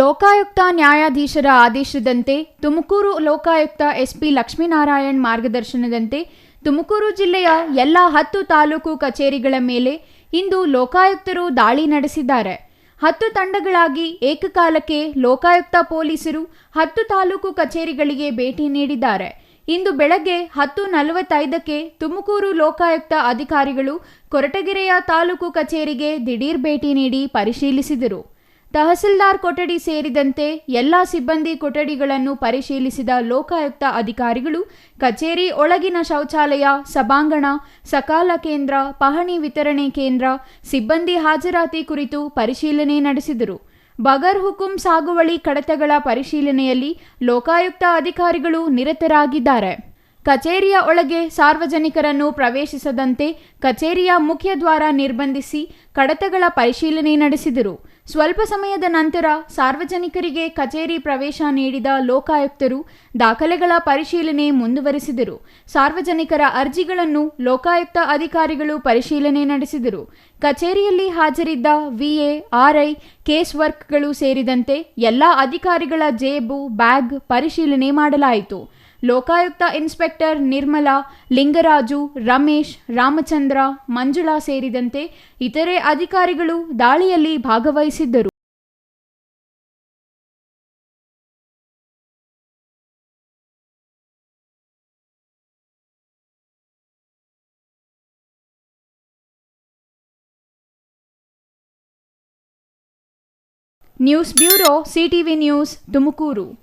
ಲೋಕಾಯುಕ್ತ ನ್ಯಾಯಾಧೀಶರ ಆದೇಶದಂತೆ ತುಮಕೂರು ಲೋಕಾಯುಕ್ತ ಎಸ್ಪಿ ಲಕ್ಷ್ಮೀನಾರಾಯಣ್ ಮಾರ್ಗದರ್ಶನದಂತೆ ತುಮಕೂರು ಜಿಲ್ಲೆಯ ಎಲ್ಲ ಹತ್ತು ತಾಲೂಕು ಕಚೇರಿಗಳ ಮೇಲೆ ಇಂದು ಲೋಕಾಯುಕ್ತರು ದಾಳಿ ನಡೆಸಿದ್ದಾರೆ. ಹತ್ತು ತಂಡಗಳಾಗಿ ಏಕಕಾಲಕ್ಕೆ ಲೋಕಾಯುಕ್ತ ಪೊಲೀಸರು ಹತ್ತು ತಾಲೂಕು ಕಚೇರಿಗಳಿಗೆ ಭೇಟಿ ನೀಡಿದ್ದಾರೆ. ಇಂದು ಬೆಳಗ್ಗೆ ಹತ್ತು ನಲವತ್ತೈದಕ್ಕೆ ತುಮಕೂರು ಲೋಕಾಯುಕ್ತ ಅಧಿಕಾರಿಗಳು ಕೊರಟಗೆರೆಯ ತಾಲೂಕು ಕಚೇರಿಗೆ ದಿಢೀರ್ ಭೇಟಿ ನೀಡಿ ಪರಿಶೀಲಿಸಿದರು. ತಹಸೀಲ್ದಾರ್ ಕೊಠಡಿ ಸೇರಿದಂತೆ ಎಲ್ಲ ಸಿಬ್ಬಂದಿ ಕೊಠಡಿಗಳನ್ನು ಪರಿಶೀಲಿಸಿದ ಲೋಕಾಯುಕ್ತ ಅಧಿಕಾರಿಗಳು, ಕಚೇರಿ ಒಳಗಿನ ಶೌಚಾಲಯ, ಸಭಾಂಗಣ, ಸಕಾಲ ಕೇಂದ್ರ, ಪಹಣಿ ವಿತರಣೆ ಕೇಂದ್ರ, ಸಿಬ್ಬಂದಿ ಹಾಜರಾತಿ ಕುರಿತು ಪರಿಶೀಲನೆ ನಡೆಸಿದರು. ಬಗರ್ ಹುಕುಂ ಸಾಗುವಳಿ ಕಡತಗಳ ಪರಿಶೀಲನೆಯಲ್ಲಿ ಲೋಕಾಯುಕ್ತ ಅಧಿಕಾರಿಗಳು ನಿರತರಾಗಿದ್ದಾರೆ. ಕಚೇರಿಯ ಒಳಗೆ ಸಾರ್ವಜನಿಕರನ್ನು ಪ್ರವೇಶಿಸದಂತೆ ಕಚೇರಿಯ ಮುಖ್ಯ ದ್ವಾರ ನಿರ್ಬಂಧಿಸಿ ಕಡತಗಳ ಪರಿಶೀಲನೆ ನಡೆಸಿದರು. ಸ್ವಲ್ಪ ಸಮಯದ ನಂತರ ಸಾರ್ವಜನಿಕರಿಗೆ ಕಚೇರಿ ಪ್ರವೇಶ ನೀಡಿದ ಲೋಕಾಯುಕ್ತರು ದಾಖಲೆಗಳ ಪರಿಶೀಲನೆ ಮುಂದುವರೆಸಿದರು. ಸಾರ್ವಜನಿಕರ ಅರ್ಜಿಗಳನ್ನು ಲೋಕಾಯುಕ್ತ ಅಧಿಕಾರಿಗಳು ಪರಿಶೀಲನೆ ನಡೆಸಿದರು. ಕಚೇರಿಯಲ್ಲಿ ಹಾಜರಿದ್ದ ವಿಎ, ಆರ್ಐ, ಕೇಸ್ ವರ್ಕ್ಗಳು ಸೇರಿದಂತೆ ಎಲ್ಲ ಅಧಿಕಾರಿಗಳ ಜೇಬು, ಬ್ಯಾಗ್ ಪರಿಶೀಲನೆ ಮಾಡಲಾಯಿತು. ಲೋಕಾಯುಕ್ತ ಇನ್ಸ್ಪೆಕ್ಟರ್ ನಿರ್ಮಲಾ, ಲಿಂಗರಾಜು, ರಮೇಶ್, ರಾಮಚಂದ್ರ, ಮಂಜುಳಾ ಸೇರಿದಂತೆ ಇತರೆ ಅಧಿಕಾರಿಗಳು ದಾಳಿಯಲ್ಲಿ ಭಾಗವಹಿಸಿದ್ದರು. News bureau, CTV news, Tumakuru.